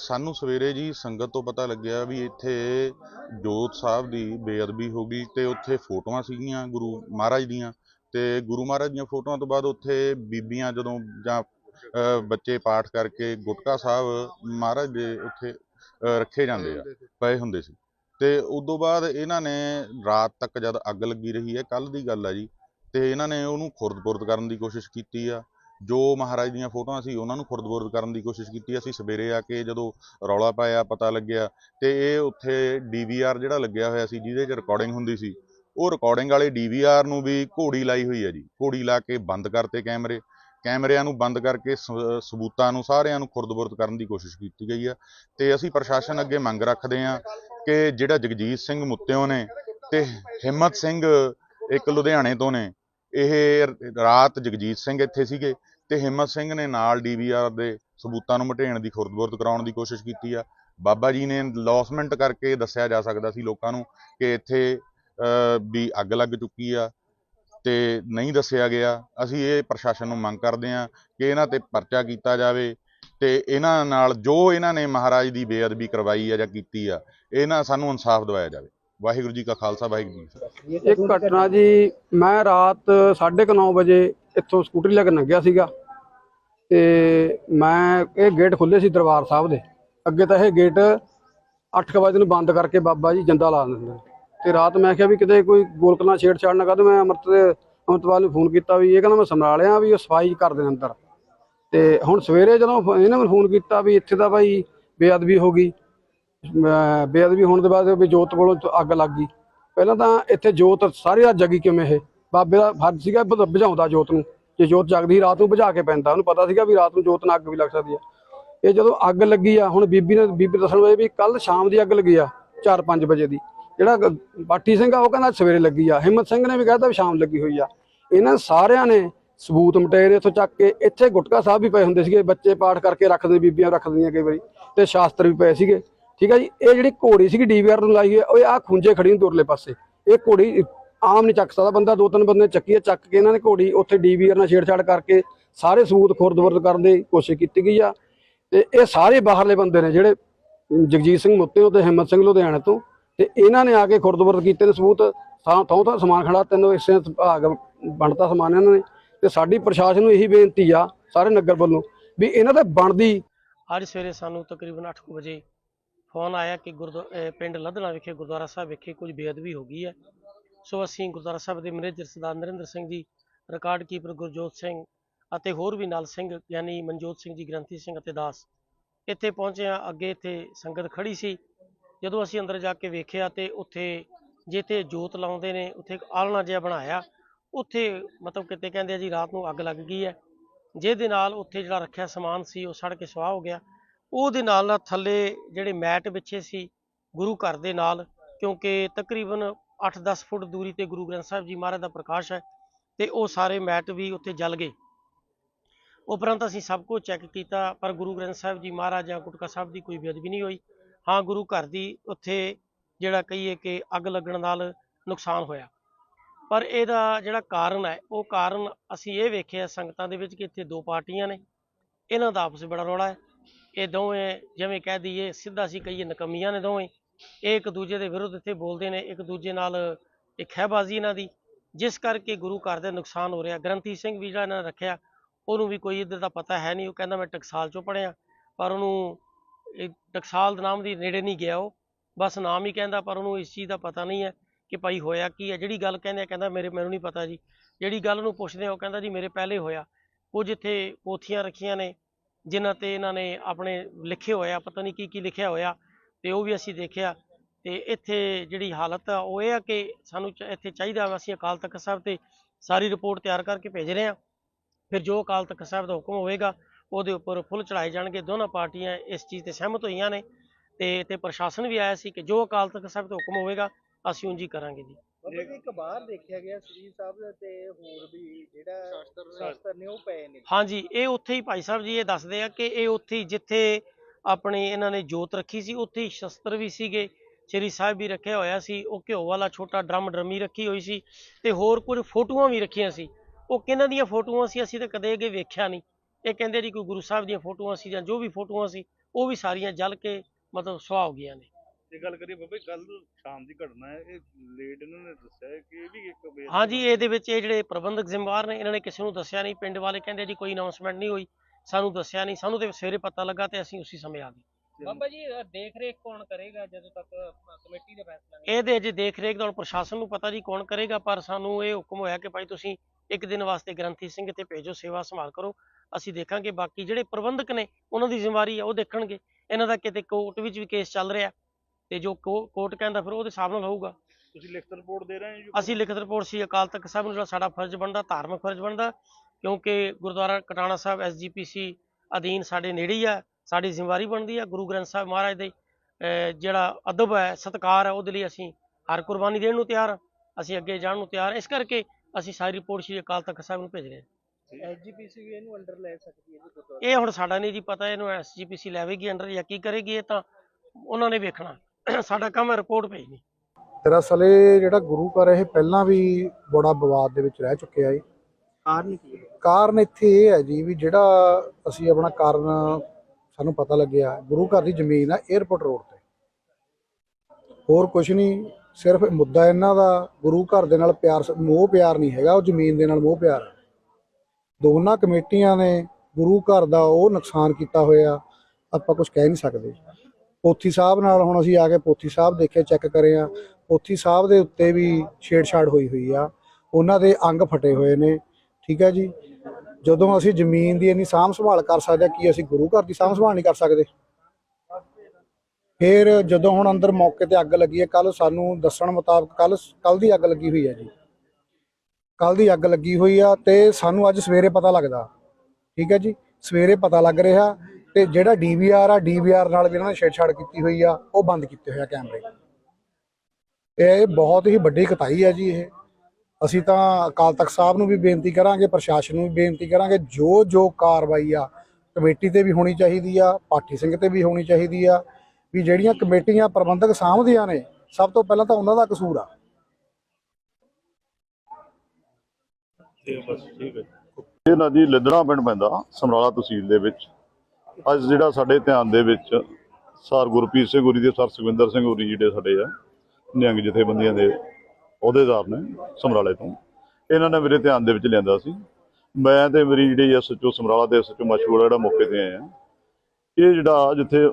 ਸਾਨੂੰ ਸਵੇਰੇ ਜੀ ਸੰਗਤ ਤੋਂ ਪਤਾ ਲੱਗਿਆ ਵੀ ਇੱਥੇ ਜੋਤ ਸਾਹਿਬ ਦੀ ਬੇਅਦਬੀ ਹੋ ਗਈ ਤੇ ਉੱਥੇ ਫੋਟੋਆਂ ਸੀਗੀਆਂ ਗੁਰੂ ਮਹਾਰਾਜ ਦੀਆਂ ਤੇ ਗੁਰੂ ਮਹਾਰਾਜ ਦੀਆਂ ਫੋਟੋਆਂ ਤੋਂ ਬਾਅਦ ਉੱਥੇ ਬੀਬੀਆਂ ਜਦੋਂ ਜਾਂ ਅ, ਬੱਚੇ ਪਾਠ ਕਰਕੇ ਗੁਟਕਾ ਸਾਹਿਬ ਮਹਾਰਾਜ ਦੇ ਉੱਥੇ ਅ, ਰੱਖੇ ਜਾਂਦੇ ਆ ਪਏ ਹੁੰਦੇ ਸੀ। ਤੇ ਉਦੋਂ ਬਾਅਦ ਇਹਨਾਂ ਨੇ ਰਾਤ ਤੱਕ ਜਦ ਅੱਗ ਲੱਗੀ ਰਹੀ ਹੈ ਕੱਲ ਦੀ ਗੱਲ ਆ ਜੀ ਤੇ ਇਹਨਾਂ ਨੇ ਉਹਨੂੰ ਖੁਰਦ-ਬੁਰਦ ਕਰਨ ਦੀ ਕੋਸ਼ਿਸ਼ ਕੀਤੀ ਆ। ਜੋ ਮਹਾਰਾਜ ਦੀਆਂ ਫੋਟੋਆਂ ਸੀ, ਉਹਨਾਂ ਨੂੰ ਖੁਰਦਬੁਰਦ ਕਰਨ ਦੀ ਕੋਸ਼ਿਸ਼ ਕੀਤੀ। ਅਸੀਂ ਸਵੇਰੇ ਆ ਕੇ ਜਦੋਂ ਰੌਲਾ ਪਾਇਆ, ਪਤਾ ਲੱਗਿਆ ਤੇ ਇਹ ਉੱਥੇ ਡੀਵੀਆਰ ਜਿਹੜਾ ਲੱਗਿਆ ਹੋਇਆ ਸੀ, ਜਿਹਦੇ 'ਚ ਰਿਕਾਰਡਿੰਗ ਹੁੰਦੀ ਸੀ, ਉਹ ਰਿਕਾਰਡਿੰਗ ਵਾਲੇ ਡੀਵੀਆਰ ਨੂੰ ਵੀ ਘੋੜੀ ਲਾਈ ਹੋਈ ਹੈ ਜੀ। ਘੋੜੀ ਲਾ ਕੇ ਬੰਦ ਕਰਤੇ ਕੈਮਰੇ। ਕੈਮਰਿਆਂ ਨੂੰ ਬੰਦ ਕਰਕੇ ਸ- ਸਬੂਤਾਂ ਨੂੰ ਸਾਰਿਆਂ ਨੂੰ ਖੁਰਦਬੁਰਦ ਕਰਨ ਦੀ ਕੋਸ਼ਿਸ਼ ਕੀਤੀ ਗਈ ਹੈ। ਤੇ ਅਸੀਂ ਪ੍ਰਸ਼ਾਸਨ ਅੱਗੇ ਮੰਗ ਰੱਖਦੇ ਹਾਂ ਕਿ ਜਿਹੜਾ ਜਗਜੀਤ ਸਿੰਘ ਮੁੱਤਿਓ ਨੇ ਤੇ ਹਿੰਮਤ ਸਿੰਘ ਇੱਕ ਲੁਧਿਆਣੇ ਤੋਂ ਨੇ, ਇਹ ਰਾਤ ਜਗਜੀਤ ਸਿੰਘ ਇੱਥੇ ਸੀਗੇ। ਤੇ ਹਿੰਮਤ ਸਿੰਘ ਨੇ ਨਾਲ ਡੀਵੀਆਰ ਦੇ ਸਬੂਤਾਂ ਨੂੰ ਮਟੇਣ ਦੀ ਖੁਰਦ-ਬੁਰਦ ਕਰਾਉਣ ਦੀ ਕੋਸ਼ਿਸ਼ ਕੀਤੀ ਆ। ਬਾਬਾ ਜੀ ਨੇ ਲੌਸਮੈਂਟ ਕਰਕੇ ਦੱਸਿਆ ਜਾ ਸਕਦਾ ਸੀ ਲੋਕਾਂ ਨੂੰ ਕਿ ਇੱਥੇ ਵੀ ਅੱਗ ਲੱਗ ਚੁੱਕੀ ਆ ਤੇ ਨਹੀਂ ਦੱਸਿਆ ਗਿਆ। ਅਸੀਂ ਇਹ ਪ੍ਰਸ਼ਾਸਨ ਨੂੰ ਮੰਗ ਕਰਦੇ ਹਾਂ ਕਿ ਇਹਨਾਂ ਤੇ ਪਰਚਾ ਕੀਤਾ ਜਾਵੇ ਤੇ ਇਹਨਾਂ ਨਾਲ ਜੋ ਇਹਨਾਂ ਨੇ ਮਹਾਰਾਜ ਦੀ ਬੇਅਦਬੀ ਕਰਵਾਈ ਆ ਜਾਂ ਕੀਤੀ ਆ, ਇਹਨਾਂ ਸਾਨੂੰ ਇਨਸਾਫ ਦਿਵਾਇਆ ਜਾਵੇ। ਵਾਹਿਗੁਰੂ ਜੀ ਕਾ ਖਾਲਸਾ, ਵਾਹਿਗੁਰੂ ਜੀ ਕੀ ਇੱਕ ਘਟਨਾ ਜੀ, ਮੈਂ ਰਾਤ 9:30 ਵਜੇ ਇੱਥੋਂ ਸਕੂਟਰੀ ਲੈ ਕੇ ਲੰਘਿਆ ਸੀਗਾ। ਤੇ ਮੈਂ ਇਹ ਗੇਟ ਖੁੱਲੇ ਸੀ ਦਰਬਾਰ ਸਾਹਿਬ ਦੇ। ਅੱਗੇ ਤਾਂ ਇਹ ਗੇਟ 8 ਵਜੇ ਨੂੰ ਬੰਦ ਕਰਕੇ ਬਾਬਾ ਜੀ ਜੰਦਾ ਲਾ ਦਿੰਦੇ ਨੇ। ਤੇ ਰਾਤ ਮੈਂ ਕਿਹਾ ਵੀ ਕਿਤੇ ਕੋਈ ਗੋਲਕਨਾ ਛੇੜਛਾੜ ਨਾ ਕਰ, ਮੈਂ ਅਮਰਤ ਦੇ ਅਮਰਤਪਾਲ ਨੂੰ ਫੋਨ ਕੀਤਾ ਵੀ ਇਹ ਕਹਿੰਦਾ ਮੈਂ ਸਮਰਾਲਿਆ ਵੀ ਉਹ ਸਫ਼ਾਈ ਕਰ ਦੇਣ ਅੰਦਰ। ਤੇ ਹੁਣ ਸਵੇਰੇ ਜਦੋਂ ਇਹਨਾਂ ਨੂੰ ਫੋਨ ਕੀਤਾ ਵੀ ਇੱਥੇ ਤਾਂ ਭਾਈ ਬੇਅਦਬੀ ਹੋ ਗਈ। ਬੇਅਦਬੀ ਹੋਣ ਦੇ ਬਾਅਦ ਵੀ ਜੋਤ ਕੋਲੋਂ ਅੱਗ ਲੱਗ ਗਈ। ਪਹਿਲਾਂ ਤਾਂ ਇੱਥੇ ਜੋਤ ਸਾਰੀ ਰਾਤ ਜਗੀ ਕਿਵੇਂ ਇਹ? ਬਾਬੇ ਦਾ ਫਰਜ਼ ਸੀਗਾ ਬੁਝ- ਬੁਝਾਉਂਦਾ ਜੋਤ ਨੂੰ। ਜੇ ਜੋਤ ਜਗਦੀ ਰਾਤ ਨੂੰ ਬੁਝਾ ਕੇ ਪੈਂਦਾ। ਉਹਨੂੰ ਪਤਾ ਸੀਗਾ ਵੀ ਰਾਤ ਨੂੰ ਜੋਤ ਨਾਲ ਅੱਗ ਵੀ ਲੱਗ ਸਕਦੀ ਆ। ਇਹ ਜਦੋਂ ਅੱਗ ਲੱਗੀ ਆ, ਹੁਣ ਬੀਬੀ ਨੇ, ਬੀਬੀ ਦੱਸਣ ਵਜੇ ਵੀ ਕੱਲ ਸ਼ਾਮ ਦੀ ਅੱਗ ਲੱਗੀ ਆ 4-5 ਵਜੇ ਦੀ। ਜਿਹੜਾ ਬਾਟੀ ਸਿੰਘ ਆ, ਉਹ ਕਹਿੰਦਾ ਸਵੇਰੇ ਲੱਗੀ ਆ। ਹਿੰਮਤ ਸਿੰਘ ਨੇ ਵੀ ਕਹਿਤਾ ਵੀ ਸ਼ਾਮ ਲੱਗੀ ਹੋਈ ਆ। ਇਹਨਾਂ ਸਾਰਿਆਂ ਨੇ ਸਬੂਤ ਮਟੇਰੇ ਇੱਥੋਂ ਚੱਕ ਕੇ, ਇੱਥੇ ਗੁਟਕਾ ਸਾਹਿਬ ਵੀ ਪਏ ਹੁੰਦੇ ਸੀਗੇ, ਬੱਚੇ ਪਾਠ ਕਰਕੇ ਰੱਖਦੇ, ਬੀਬੀਆਂ ਰੱਖ ਦਿੰਦੀਆਂ ਕਈ ਵਾਰੀ, ਤੇ ਸ਼ਾਸਤਰ ਵੀ ਪਏ ਸੀਗੇ। ਠੀਕ ਹੈ ਜੀ, ਇਹ ਜਿਹੜੀ ਘੋੜੀ ਸੀਗੀ ਡੀਵੀਆਰ ਨੂੰ ਲਾਈ ਹੋਈ ਹੈ ਉਹ ਆ ਖੁੰਝੇ ਖੜੀ ਨੂੰ ਦੁਰਲੇ ਪਾਸੇ। ਇਹ ਘੋੜੀ ਆਮ ਨਹੀਂ ਚੱਕ ਸਕਦਾ। ਬੰਦਾ ਦੋ ਤਿੰਨ ਬੰਦੇ ਚੱਕੀ ਹੈ ਚੱਕ ਕੇ ਇਹਨਾਂ ਨੇ ਘੋੜੀ ਉੱਥੇ ਡੀਵੀਆਰ ਨਾਲ ਛੇੜਛਾੜ ਕਰਕੇ ਸਾਰੇ ਸਬੂਤ ਖੁਰਦਬੁਰਦ ਕਰਨ ਦੀ ਕੋਸ਼ਿਸ਼ ਕੀਤੀ ਗਈ ਆ। ਤੇ ਇਹ ਸਾਰੇ ਬਾਹਰਲੇ ਬੰਦੇ ਨੇ ਜਿਹੜੇ ਜਗਜੀਤ ਸਿੰਘ ਮੁੱਤਿਓ ਤੇ ਹਿੰਮਤ ਸਿੰਘ ਲੁਧਿਆਣੇ ਤੋਂ, ਤੇ ਇਹਨਾਂ ਨੇ ਆ ਕੇ ਖੁਰਦਬੁਰਦ ਕੀਤੇ ਨੇ ਸਬੂਤ। ਥਾਂ ਥਾਂ ਸਮਾਨ ਖੜਾ, ਤਿੰਨ ਹਿੱਸੇ ਭਾਗ ਬਣਤਾ ਸਮਾਨ ਇਹਨਾਂ ਨੇ। ਤੇ ਸਾਡੀ ਪ੍ਰਸ਼ਾਸਨ ਨੂੰ ਇਹੀ ਬੇਨਤੀ ਆ, ਸਾਰੇ ਨਗਰ ਵੱਲੋਂ, ਵੀ ਇਹਨਾਂ ਤੇ ਬਣਦੀ ਅੱਜ ਸਵੇਰੇ ਸਾਨੂੰ ਤਕਰੀਬਨ 8 ਵਜੇ ਫੋਨ ਆਇਆ ਕਿ ਪਿੰਡ ਲਧਣਾ ਵਿਖੇ, ਗੁਰਦੁਆਰਾ ਸਾਹਿਬ ਵਿਖੇ ਕੁਝ ਬੇਅਦਬੀ ਹੋ ਗਈ ਹੈ। ਸੋ ਅਸੀਂ ਗੁਰਦੁਆਰਾ ਸਾਹਿਬ ਦੇ ਮੈਨੇਜਰ ਸਰਦਾਰ ਨਰਿੰਦਰ ਸਿੰਘ ਜੀ, ਰਿਕਾਰਡ ਕੀਪਰ ਗੁਰਜੋਤ ਸਿੰਘ ਅਤੇ ਹੋਰ ਵੀ ਨਾਲ ਸਿੰਘ ਯਾਨੀ ਮਨਜੋਤ ਸਿੰਘ ਜੀ, ਗ੍ਰੰਥੀ ਸਿੰਘ ਅਤੇ ਦਾਸ ਇੱਥੇ ਪਹੁੰਚੇ ਹਾਂ। ਅੱਗੇ ਇੱਥੇ ਸੰਗਤ ਖੜੀ ਸੀ। ਜਦੋਂ ਅਸੀਂ ਅੰਦਰ ਜਾ ਕੇ ਵੇਖਿਆ ਤੇ ਉੱਥੇ ਜਿੱਥੇ ਜੋਤ ਲਾਉਂਦੇ ਨੇ, ਉੱਥੇ ਇੱਕ ਆਲਣਾ ਜਿਹਾ ਬਣਾਇਆ। ਉੱਥੇ ਮਤਲਬ ਕਿਤੇ ਕਹਿੰਦੇ ਆ ਜੀ ਰਾਤ ਨੂੰ ਅੱਗ ਲੱਗ ਗਈ ਹੈ। ਜਿਹਦੇ ਨਾਲ ਉੱਥੇ ਜਿਹੜਾ ਰੱਖਿਆ ਸਮਾਨ ਸੀ, ਉਹ ਸੜ ਕੇ ਸਵਾਹ ਹੋ ਗਿਆ। ਉਹਦੇ ਨਾਲ ਨਾਲ ਥੱਲੇ ਜਿਹੜੇ ਮੈਟ ਵਿਛੇ ਸੀ ਗੁਰੂ ਘਰ ਦੇ ਨਾਲ, ਕਿਉਂਕਿ ਤਕਰੀਬਨ 8-10 ਫੁੱਟ ਦੂਰੀ ਤੇ ਗੁਰੂ ਗ੍ਰੰਥ ਸਾਹਿਬ ਜੀ ਮਹਾਰਾਜ ਦਾ ਪ੍ਰਕਾਸ਼ ਹੈ ਤੇ ਉਹ ਸਾਰੇ ਮੈਟ ਵੀ ਉੱਥੇ ਜਲ ਗਏ। ਉਪਰੰਤ ਅਸੀਂ ਸਭ ਕੁਝ ਚੈੱਕ ਕੀਤਾ, ਪਰ ਗੁਰੂ ਗ੍ਰੰਥ ਸਾਹਿਬ ਜੀ ਮਹਾਰਾਜ ਜਾਂ ਗੁਟਕਾ ਸਾਹਿਬ ਦੀ ਕੋਈ ਬੇਅਦਬੀ ਨਹੀਂ ਹੋਈ। ਹਾਂ, ਗੁਰੂ ਘਰ ਦੀ ਉੱਥੇ ਜਿਹੜਾ ਕਹੀਏ ਕਿ ਅੱਗ ਲੱਗਣ ਨਾਲ ਨੁਕਸਾਨ ਹੋਇਆ। ਪਰ ਇਹਦਾ ਜਿਹੜਾ ਕਾਰਨ ਹੈ, ਉਹ ਕਾਰਨ ਅਸੀਂ ਇਹ ਵੇਖਿਆ ਸੰਗਤਾਂ ਦੇ ਵਿੱਚ ਕਿ ਇੱਥੇ ਦੋ ਪਾਰਟੀਆਂ ਨੇ। ਇਹਨਾਂ ਦਾ ਆਪਸ ਵਿੱਚ ਬੜਾ ਰੌਲਾ ਹੈ। ਇਹ ਦੋਵੇਂ ਜਿਵੇਂ ਕਹਿ ਦਈਏ, ਸਿੱਧਾ ਸੀ ਕਹੀਏ ਨਕਮੀਆਂ ਨੇ ਦੋਵੇਂ। ਇਹ ਇੱਕ ਦੂਜੇ ਦੇ ਵਿਰੁੱਧ ਇੱਥੇ ਬੋਲਦੇ ਨੇ, ਇੱਕ ਦੂਜੇ ਨਾਲ ਇੱਕ ਖਹਿਬਾਜ਼ੀ ਇਹਨਾਂ ਦੀ, ਜਿਸ ਕਰਕੇ ਗੁਰੂ ਘਰ ਦੇ ਨੁਕਸਾਨ ਹੋ ਰਿਹਾ। ਗ੍ਰੰਥੀ ਸਿੰਘ ਵੀ ਜਿਹੜਾ ਇਹਨਾਂ ਨੇ ਰੱਖਿਆ, ਉਹਨੂੰ ਵੀ ਕੋਈ ਇੱਧਰ ਦਾ ਪਤਾ ਹੈ ਨਹੀਂ, ਉਹ ਕਹਿੰਦਾ ਮੈਂ ਟਕਸਾਲ ਚੋਂ ਪੜਿਆ ਪਰ ਉਹਨੂੰ ਟਕਸਾਲ ਨਾਮ ਦੀ ਨੇੜੇ ਨਹੀਂ ਗਿਆ ਉਹ, ਬਸ ਨਾਮ ਹੀ ਕਹਿੰਦਾ, ਪਰ ਉਹਨੂੰ ਇਸ ਚੀਜ਼ ਦਾ ਪਤਾ ਨਹੀਂ ਹੈ ਕਿ ਭਾਈ ਹੋਇਆ ਕੀ ਹੈ। ਜਿਹੜੀ ਗੱਲ ਕਹਿੰਦੇ ਆ, ਕਹਿੰਦਾ ਮੇਰੇ, ਮੈਨੂੰ ਨਹੀਂ ਪਤਾ ਜੀ। ਜਿਹੜੀ ਗੱਲ ਨੂੰ ਪੁੱਛਦੇ ਆ, ਉਹ ਕਹਿੰਦਾ ਜੀ ਮੇਰੇ ਪਹਿਲੇ ਹੋਇਆ। ਕੁਝ ਇੱਥੇ ਪੋਥੀਆਂ ਰੱਖੀਆਂ ਨੇ, ਜਿਨ੍ਹਾਂ ਤੇ ਇਹਨਾਂ ਨੇ ਆਪਣੇ ਲਿਖੇ ਹੋਇਆ, ਪਤਾ ਨਹੀਂ ਕੀ ਕੀ ਲਿਖਿਆ ਹੋਇਆ। ਤੇ ਉਹ ਵੀ ਅਸੀਂ ਦੇਖਿਆ ਤੇ ਇੱਥੇ ਜਿਹੜੀ ਹਾਲਤ ਆ ਉਹ ਇਹ ਆ ਕਿ ਸਾਨੂੰ ਚ- ਇੱਥੇ ਚਾਹੀਦਾ ਵਾ ਅਸੀਂ ਅਕਾਲ ਤਖਤ ਸਾਹਿਬ ਤੇ ਸਾਰੀ ਰਿਪੋਰਟ ਤਿਆਰ ਕਰਕੇ ਭੇਜ ਰਹੇ ਹਾਂ। ਫਿਰ ਜੋ ਅਕਾਲ ਤਖਤ ਸਾਹਿਬ ਦਾ ਹੁਕਮ ਹੋਵੇਗਾ ਉਹਦੇ ਉੱਪਰ ਫੁੱਲ ਚੜਾਏ ਜਾਣਗੇ। ਦੋਨਾਂ ਪਾਰਟੀਆਂ ਇਸ ਚੀਜ਼ ਤੇ ਸਹਿਮਤ ਹੋਈਆਂ ਨੇ ਤੇ ਤੇ ਪ੍ਰਸ਼ਾਸਨ ਵੀ ਆਇਆ ਸੀ ਕਿ ਜੋ ਅਕਾਲ ਤਖਤ ਸਾਹਿਬ ਦਾ ਹੁਕਮ ਹੋਵੇਗਾ ਅਸੀਂ ਉਂਝ ਹੀ ਕਰਾਂਗੇ ਜੀ। ਬਾਬਾ ਜੀ ਇੱਕ ਬਾਹਰ ਦੇਖਿਆ ਗਿਆ ਸ੍ਰੀ ਸਾਹਿਬ ਦੇ ਤੇ ਹੋਰ ਵੀ ਜਿਹੜਾ ਸ਼ਾਸਤਰ ਨੇ ਉਹ ਪਏ ਨੇ। ਹਾਂਜੀ ਇਹ ਉੱਥੇ ਹੀ ਭਾਈ ਸਾਹਿਬ ਜੀ ਇਹ ਦੱਸਦੇ ਆ ਕਿ ਇਹ ਉੱਥੇ ਹੀ ਜਿੱਥੇ ਆਪਣੇ ਇਹਨਾਂ ਨੇ ਜੋਤ ਰੱਖੀ ਸੀ ਉੱਥੇ ਹੀ ਸ਼ਸਤਰ ਵੀ ਸੀਗੇ ਸ੍ਰੀ ਸਾਹਿਬ ਵੀ ਰੱਖਿਆ ਹੋਇਆ ਸੀ ਉਹ ਘਿਓ ਵਾਲਾ ਛੋਟਾ ਡਰਮ ਡਰਮੀ ਰੱਖੀ ਹੋਈ ਸੀ ਤੇ ਹੋਰ ਕੁਝ ਫੋਟੋਆਂ ਵੀ ਰੱਖੀਆਂ ਸੀ। ਉਹ ਕਿਹਨਾਂ ਦੀਆਂ ਫੋਟੋਆਂ ਸੀ ਅਸੀਂ ਤਾਂ ਕਦੇ ਅੱਗੇ ਵੇਖਿਆ ਨਹੀਂ। ਇਹ ਕਹਿੰਦੇ ਜੀ ਕੋਈ ਗੁਰੂ ਸਾਹਿਬ ਦੀਆਂ ਫੋਟੋਆਂ ਸੀ ਜਾਂ ਜੋ ਵੀ ਫੋਟੋਆਂ ਸੀ ਉਹ ਵੀ ਸਾਰੀਆਂ ਜਲ ਕੇ ਮਤਲਬ ਸੁਆਹ ਹੋ ਗਈਆਂ ਨੇ। ਜੇ ਗੱਲ ਕਰੀਏ ਬਾਬੇ ਕੱਲ ਸ਼ਾਮ ਦੀ ਘਟਨਾ ਹੈ ਇਹ ਲੇਟ ਇਹਨਾਂ ਨੇ ਦੱਸਿਆ ਕਿ ਇਹ ਵੀ ਇੱਕ ਹਾਂਜੀ ਇਹਦੇ ਵਿੱਚ ਇਹ ਜਿਹੜੇ ਪ੍ਰਬੰਧਕ ਜ਼ਿੰਮੇਵਾਰ ਨੇ ਇਹਨਾਂ ਨੇ ਕਿਸੇ ਨੂੰ ਦੱਸਿਆ ਨਹੀਂ ਪਿੰਡ ਵਾਲੇ ਕਹਿੰਦੇ ਜੀ ਕੋਈ ਅਨਾਉਂਸਮੈਂਟ ਨਹੀਂ ਹੋਈ। ਸਾਨੂੰ ਦੱਸਿਆ ਨਹੀਂ ਸਾਨੂੰ ਤੇ ਸਵੇਰੇ ਪਤਾ ਲੱਗਾ ਤੇ ਅਸੀਂ ਉਸੇ ਸਮੇਂ ਆ ਗਏ। ਬਾਬਾ ਜੀ ਦੇਖ ਰੇਖ ਕੌਣ ਕਰੇਗਾ ਜਦੋਂ ਤੱਕ ਕਮੇਟੀ ਦਾ ਫੈਸਲਾ ਨਹੀਂ ਇਹਦੇ ਅਜੇ ਦੇਖ ਰੇਖ ਦਾ ਹੁਣ ਪ੍ਰਸ਼ਾਸਨ ਨੂੰ ਪਤਾ ਜੀ ਕੌਣ ਕਰੇਗਾ ਪਰ ਸਾਨੂੰ ਇਹ ਹੁਕਮ ਹੋਇਆ ਕਿ ਭਾਈ ਤੁਸੀਂ ਇੱਕ ਦਿਨ ਵਾਸਤੇ ਗ੍ਰੰਥੀ ਸਿੰਘ ਤੇ ਭੇਜੋ ਸੇਵਾ ਸੰਭਾਲ ਕਰੋ। ਅਸੀਂ ਦੇਖਾਂਗੇ ਬਾਕੀ ਜਿਹੜੇ ਪ੍ਰਬੰਧਕ ਨੇ ਉਹਨਾਂ ਦੀ ਜ਼ਿੰਮੇਵਾਰੀ ਆ ਉਹ ਦੇਖਣਗੇ। ਇਹਨਾਂ ਦਾ ਕਿਤੇ ਕੋਰਟ ਵਿੱਚ ਵੀ ਕੇਸ ਚੱਲ ਰਿਹਾ। ਤੇ ਜੋ ਕੋ- ਕੋਰਟ ਕਹਿੰਦਾ ਫਿਰ ਉਹਦੇ ਹਿਸਾਬ ਨਾਲ ਹੋਊਗਾ ਤੁਸੀਂ ਲਿਖਤ ਰਿਪੋਰਟ ਦੇ ਰਹੇ ਹੋ ਜੀ? ਅਸੀਂ ਲਿਖਤ ਰਿਪੋਰਟ ਸੀ ਅਕਾਲ ਤਖਤ ਸਾਹਿਬ ਨੂੰ ਜਿਹੜਾ ਸਾਡਾ ਫਰਜ਼ ਬਣਦਾ ਧਾਰਮਿਕ ਫਰਜ਼ ਬਣਦਾ। ਕਿਉਂਕਿ ਗੁਰਦੁਆਰਾ ਕਟਾਣਾ ਸਾਹਿਬ ਐਸਜੀਪੀਸੀ ਅਧੀਨ ਸਾਡੇ ਨੇੜੇ ਹੀ ਆ ਸਾਡੀ ਜ਼ਿੰਮੇਵਾਰੀ ਬਣਦੀ ਆ ਗੁਰੂ ਗ੍ਰੰਥ ਸਾਹਿਬ ਮਹਾਰਾਜ ਦੇ ਜਿਹੜਾ ਅਦਬ ਹੈ ਸਤਿਕਾਰ ਹੈ ਉਹਦੇ ਲਈ ਅਸੀਂ ਹਰ ਕੁਰਬਾਨੀ ਦੇਣ ਨੂੰ ਤਿਆਰ ਹਾਂ ਅਸੀਂ ਅੱਗੇ ਜਾਣ ਨੂੰ ਤਿਆਰ ਇਸ ਕਰਕੇ ਅਸੀਂ ਸਾਰੀ ਰਿਪੋਰਟ ਸ੍ਰੀ ਅਕਾਲ ਤਖਤ ਸਾਹਿਬ ਨੂੰ ਭੇਜ ਰਹੇ ਹਾਂ। ਐਸਜੀਪੀਸੀ ਵੀ ਇਹਨੂੰ ਅੰਡਰ ਲੈ ਸਕਦੀ ਹੈ ਜੀ ਇਹ ਹੁਣ ਸਾਡਾ ਨਹੀਂ ਜੀ ਪਤਾ ਇਹਨੂੰ ਐਸਜੀਪੀਸੀ ਲੈਵੇਗੀ ਅੰਡਰ ਜਾਂ ਕੀ ਕਰੇਗੀ ਇਹ ਤਾਂ ਉਹਨਾਂ ਨੇ ਵੇਖਣਾ। ਸਾਡਾ ਕੰਮ ਹੈ ਰਿਪੋਰਟ ਭੇਜਣੀ। ਦਰਅਸਲ ਇਹ ਜਿਹੜਾ ਗੁਰੂ ਘਰ ਇਹ ਪਹਿਲਾਂ ਵੀ ਬੜਾ ਵਿਵਾਦ ਦੇ ਵਿੱਚ ਰਹਿ ਚੁੱਕਿਆ ਹੈ। ਕਾਰਨ ਕੀ ਹੈ? ਕਾਰਨ ਇੱਥੇ ਇਹ ਹੈ ਜੀ ਵੀ ਜਿਹੜਾ ਅਸੀਂ ਆਪਣਾ ਕਾਰਨ ਸਾਨੂੰ ਪਤਾ ਲੱਗਿਆ, ਗੁਰੂ ਘਰ ਦੀ ਜ਼ਮੀਨ ਆ 에어ਪੋਰਟ ਰੋਡ ਤੇ। ਹੋਰ ਕੁਝ ਨਹੀਂ, ਸਿਰਫ ਮੁੱਦਾ ਇਹਨਾਂ ਦਾ, ਗੁਰੂ ਘਰ ਦੇ ਨਾਲ ਪਿਆਰ ਸ- ਮੋਹ ਪਿਆਰ ਨਹੀਂ ਹੈਗਾ, ਉਹ ਜ਼ਮੀਨ ਦੇ ਨਾਲ ਮੋਹ ਪਿਆਰ ਦੋਨਾਂ ਕਮੇਟੀਆਂ ਨੇ ਗੁਰੂ ਘਰ ਦਾ ਉਹ ਨੁਕਸਾਨ ਕੀਤਾ ਹੋਇਆ, ਆਪਾਂ ਕੁਝ ਕਹਿ ਨਹੀਂ ਸਕਦੇ। ਪੋਥੀ ਸਾਹਿਬ ਨਾਲ ਹੁਣ ਅਸੀਂ ਆ ਕੇ ਪੋਥੀ ਸਾਹਿਬ ਦੇਖੇ ਚੈੱਕ ਕਰੇ ਆ ਪੋਥੀ ਸਾਹਿਬ ਦੇ ਉੱਤੇ ਵੀ ਛੇੜਛਾੜ ਹੋਈ ਹੋਈ ਆ। ਉਹਨਾਂ ਦੇ ਅੰਗ ਫਟੇ ਹੋਏ ਨੇ। ਠੀਕ ਹੈ ਜੀ? ਜਦੋਂ ਅਸੀਂ ਜ਼ਮੀਨ ਦੀ ਇੰਨੀ ਸਾਂਭ ਸੰਭਾਲ ਕਰ ਸਕਦੇ ਹਾਂ, ਕੀ ਅਸੀਂ ਗੁਰੂ ਘਰ ਦੀ ਸਾਂਭ ਸੰਭਾਲ ਨਹੀਂ ਕਰ ਸਕਦੇ? ਫਿਰ ਜਦੋਂ ਹੁਣ ਅੰਦਰ ਮੌਕੇ ਤੇ ਅੱਗ ਲੱਗੀ ਹੈ ਕੱਲ ਸਾਨੂੰ ਦੱਸਣ ਮੁਤਾਬਕ ਕੱਲ ਕੱਲ ਦੀ ਅੱਗ ਲੱਗੀ ਹੋਈ ਹੈ ਜੀ। ਕੱਲ ਦੀ ਅੱਗ ਲੱਗੀ ਹੋਈ ਆ ਤੇ ਸਾਨੂੰ ਅੱਜ ਸਵੇਰੇ ਪਤਾ ਲੱਗਦਾ। ਠੀਕ ਹੈ ਜੀ? ਸਵੇਰੇ ਪਤਾ ਲੱਗ ਰਿਹਾ ਤੇ ਜਿਹੜਾ ਡੀਵੀਆਰ ਆ ਡੀਵੀਆਰ ਨਾਲ ਵੀ ਇਹਨਾਂ ਨੇ ਛੇੜਛਾੜ ਕੀਤੀ ਹੋਈ ਆ, ਉਹ ਬੰਦ ਕੀਤੇ ਹੋਇਆ ਕੈਮਰੇ। ਇਹ ਬਹੁਤ ਹੀ ਵੱਡੀ ਕਤਾਈ ਹੈ ਜੀ ਇਹ। ਅਸੀਂ ਤਾਂ ਅਕਾਲ ਤਖਤ ਸਾਹਿਬ ਨੂੰ ਵੀ ਬੇਨਤੀ ਕਰਾਂਗੇ ਪ੍ਰਸ਼ਾਸਨ ਨੂੰ ਵੀ ਬੇਨਤੀ ਕਰਾਂਗੇ ਜੋ ਜੋ ਕਾਰਵਾਈ ਆ ਕਮੇਟੀ ਤੇ ਵੀ ਹੋਣੀ ਚਾਹੀਦੀ ਆ ਪਾਠੀ ਸਿੰਘ ਤੇ ਵੀ ਹੋਣੀ ਚਾਹੀਦੀ ਆ ਵੀ ਜਿਹੜੀਆਂ ਕਮੇਟੀਆਂ ਪ੍ਰਬੰਧਕ ਸਾਂਭਦੀਆਂ ਨੇ ਸਭ ਤੋਂ ਪਹਿਲਾਂ ਤਾਂ ਉਹਨਾਂ ਦਾ ਕਸੂਰ ਆ। ਇਹ ਨਾ ਜੀ ਲਿੱਦੜਾ ਪਿੰਡ ਪੈਂਦਾ ਸਮਰਾਲਾ ਤਹਿਸੀਲ ਦੇ ਵਿੱਚ। ਅੱਜ ਜਿਹੜਾ ਸਾਡੇ ਧਿਆਨ ਦੇ ਵਿੱਚ ਸਰ ਗੁਰਪ੍ਰੀਤ ਸਿੰਘ ਹੋਰੀ ਦੇ ਸਰ ਸੁਖਵਿੰਦਰ ਸਿੰਘ ਹੋਰੀ ਜਿਹੜੇ ਸਾਡੇ ਆ ਨਿਹੰਗ ਜਥੇਬੰਦੀਆਂ ਦੇ ਅਹੁਦੇਦਾਰ ਨੇ ਸਮਰਾਲੇ ਤੋਂ। ਇਹਨਾਂ ਨੇ ਮੇਰੇ ਧਿਆਨ ਦੇ ਵਿੱਚ ਲਿਆਂਦਾ ਸੀ। ਮੈਂ ਤੇ ਮੇਰੀ ਜਿਹੜੀ ਐਸਐਚਓ ਸਮਰਾਲਾ ਦੇ ਐਸਐਚਓ ਮਸ਼ਹੂਰ ਜਿਹੜਾ ਮੌਕੇ ਤੇ ਆਏ ਆ। ਇਹ ਜਿਹੜਾ ਜਿੱਥੇ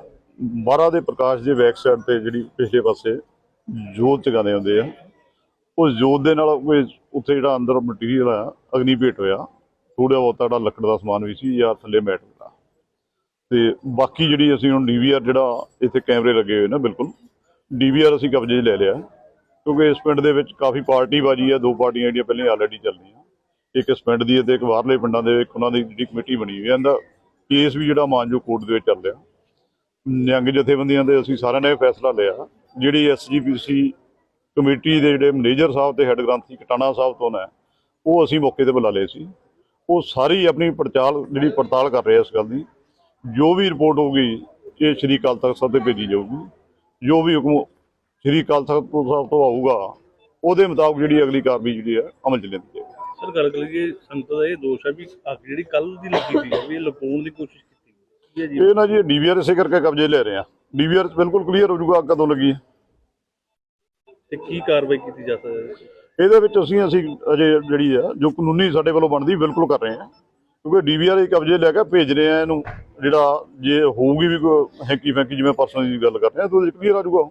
ਬਾਰਾ ਦੇ ਪ੍ਰਕਾਸ਼ ਦੇ ਬੈਕ ਸਾਈਡ ਤੇ ਜਿਹੜੀ ਪਿਛਲੇ ਪਾਸੇ ਜੋਤ ਚਗਾਉਂਦੇ ਹੁੰਦੇ ਆ ਉਸ ਜੋਤ ਦੇ ਨਾਲ ਕੋਈ ਉੱਥੇ ਜਿਹੜਾ ਅੰਦਰ ਮਟੀਰੀਅਲ ਆ ਅਗਨੀ ਭੇਟ ਹੋਇਆ। ਥੋੜਾ ਬਹੁਤਾ ਜਿਹੜਾ ਲੱਕੜ ਦਾ ਸਮਾਨ ਵੀ ਸੀ ਜਾਂ ਥੱਲੇ ਮੈਟ ਦਾ। ਤੇ ਬਾਕੀ ਜਿਹੜੀ ਅਸੀਂ ਹੁਣ ਡੀਵੀਆਰ ਜਿਹੜਾ ਇੱਥੇ ਕੈਮਰੇ ਲੱਗੇ ਹੋਏ ਨੇ, ਬਿਲਕੁਲ। ਡੀਵੀਆਰ ਅਸੀਂ ਕਬਜ਼ੇ 'ਚ ਲੈ ਲਿਆ। ਕਿਉਂਕਿ ਇਸ ਪਿੰਡ ਦੇ ਵਿੱਚ ਕਾਫੀ ਪਾਰਟੀ ਬਾਜੀ ਆ, ਦੋ ਪਾਰਟੀਆਂ ਜਿਹੜੀਆਂ ਪਹਿਲਾਂ ਆਲਰੇਡੀ ਚੱਲ ਰਹੀਆਂ ਇੱਕ ਇਸ ਪਿੰਡ ਦੀ ਹੈ ਤੇ ਇੱਕ ਬਾਹਰਲੇ ਪਿੰਡਾਂ ਦੇ ਇੱਕ ਉਹਨਾਂ ਦੀ ਜਿਹੜੀ ਕਮੇਟੀ ਬਣੀ ਹੋਈ ਹੈ। ਇਹਦਾ ਕੇਸ ਵੀ ਜਿਹੜਾ ਮਾਨਜੋ ਕੋਰਟ ਦੇ ਵਿੱਚ ਚੱਲ ਰਿਹਾ। ਨਿਹੰਗ ਜਥੇਬੰਦੀਆਂ ਦੇ ਅਸੀਂ ਸਾਰਿਆਂ ਨੇ ਇਹ ਫੈਸਲਾ ਲਿਆ, ਜਿਹੜੀ ਐਸਜੀਪੀਸੀ ਕਮੇਟੀ ਦੇ ਜਿਹੜੇ ਮੈਨੇਜਰ ਸਾਹਿਬ ਤੇ ਹੈੱਡ ਗ੍ਰੰਥੀ ਕਟਾਣਾ ਸਾਹਿਬ ਤੋਂ ਨੇ, ਉਹ ਅਸੀਂ ਮੌਕੇ ਤੇ ਬੁਲਾ ਲਏ ਸੀ। ਉਹ ਸਾਰੀ ਆਪਣੀ ਪੜਤਾਲ, ਜਿਹੜੀ ਪੜਤਾਲ ਕਰ ਰਹੇ ਇਸ ਗੱਲ ਦੀ। ਜੋ ਵੀ ਰਿਪੋਰਟ ਹੋਊਗੀ, ਇਹ ਸ਼੍ਰੀ ਅਕਾਲ ਤਖਤ ਸਾਹਿਬ ਤੇ ਭੇਜੀ ਜਾਊਗੀ। ਜੋ ਵੀ ਹੁਕਮ ਸ਼੍ਰੀ ਅਕਾਲ ਤਖਤ ਸਾਹਿਬ ਤੋਂ ਆਊਗਾ ਉਹਦੇ ਮੁਤਾਬਕ ਜਿਹੜੀ ਅਗਲੀ ਕਾਰਵਾਈ ਜਿਹੜੀ ਹੈ ਅਮਲ ਚ ਲੈਂਦੀ ਜਾਏਗੀ। ਸਰ ਗੱਲ ਕਰੀਏ ਸੰਗਤ ਦਾ ਇਹ ਦੋਸ਼ ਹੈ ਵੀ ਅੱਗ ਜਿਹੜੀ ਕੱਲ ਦੀ ਲੱਗੀ ਸੀ ਵੀ ਇਹ ਲਪਾਉਣ ਦੀ ਕੋਸ਼ਿਸ਼ ਕੀਤੀ ਗਈ ਕੀ ਹੈ ਜੀ? ਇਹ ਨਾ ਜੀ ਡੀਵੀਆਰ ਇਸੇ ਕਰਕੇ ਕਬਜ਼ੇ ਲੈ ਰਹੇ ਆ। ਡੀਵੀਆਰ ਬਿਲਕੁਲ ਕਲੀਅਰ ਹੋ ਜਾਊਗਾ ਅੱਗ ਕਦੋਂ ਲੱਗੀ ਹੈ। ਤੇ ਕੀ ਕਾਰਵਾਈ ਕੀਤੀ ਜਾ ਸਕਦੀ ਹੈ? ਇਹਦੇ ਵਿੱਚ ਅਸੀਂ ਅਸੀਂ ਅਜੇ ਜਿਹੜੀ ਆ ਜੋ ਕਾਨੂੰਨੀ ਸਾਡੇ ਵੱਲੋਂ ਬਣਦੀ ਬਿਲਕੁਲ ਕਰ ਰਹੇ ਹਾਂ ਕਿਉਂਕਿ ਡੀਵੀਆਰ ਇਹ ਕਬਜ਼ੇ ਲੈ ਕੇ ਭੇਜ ਰਹੇ ਆ ਇਹਨੂੰ ਜਿਹੜਾ ਜੇ ਹੋਊਗੀ ਵੀ ਕੋਈ ਹੈਂਕੀ ਫੈਂਕੀ ਜਿਵੇਂ ਪਰਸਨ ਦੀ ਗੱਲ ਕਰ ਰਹੇ ਆ ਤਾਂ ਉਹਦੇ ਕਲੀਅਰ ਆ ਜਾਊਗਾ।